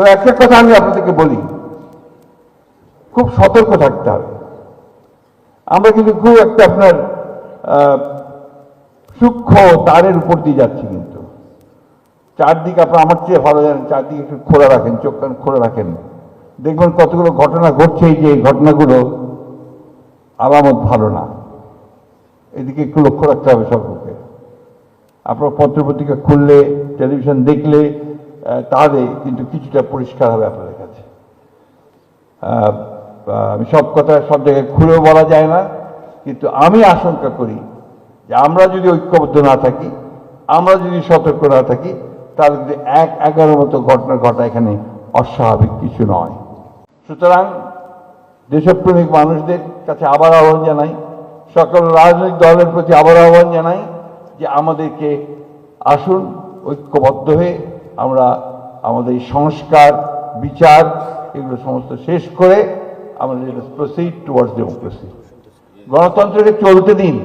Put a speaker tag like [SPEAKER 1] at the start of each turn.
[SPEAKER 1] তো একটা কথা আমি আপনাদেরকে বলি, খুব সতর্ক থাকতে হবে। আমরা কিন্তু খুব একটা আপনার সূক্ষ্ম তারের উপর দিয়ে যাচ্ছি কিন্তু। চারদিকে আপনার আমার চেয়ে ভালো জানেন, চারদিকে একটু খোলা রাখেন, চোখ কান খোলা রাখেন। দেখবেন কতগুলো ঘটনা ঘটছে, এই যে এই ঘটনাগুলো আলামত ভালো না। এদিকে একটু লক্ষ্য রাখতে হবে সকলকে আপনার পত্রপত্রিকা খুললে, টেলিভিশন দেখলে তাহলে কিন্তু কিছুটা পরিষ্কার হবে আপনাদের কাছে। সব কথা সব জায়গায় খুলেও বলা যায় না, কিন্তু আমি আশঙ্কা করি যে আমরা যদি ঐক্যবদ্ধ না থাকি, আমরা যদি সতর্ক না থাকি, তাহলে কিন্তু এক এগারোর মতো ঘটনা ঘটা এখানে অস্বাভাবিক কিছু নয়। সুতরাং দেশপ্রেমিক মানুষদের কাছে আবার আহ্বান জানাই, সকল রাজনৈতিক দলের প্রতি আবার আহ্বান জানাই যে আমাদেরকে আসুন, ঐক্যবদ্ধ হয়ে আমরা আমাদের সংস্কার, বিচার, এগুলো সমস্ত শেষ করে আমাদের প্রসিড টুয়ার্ডস ডেমোক্রেসি গণতন্ত্রকে চলতে দিন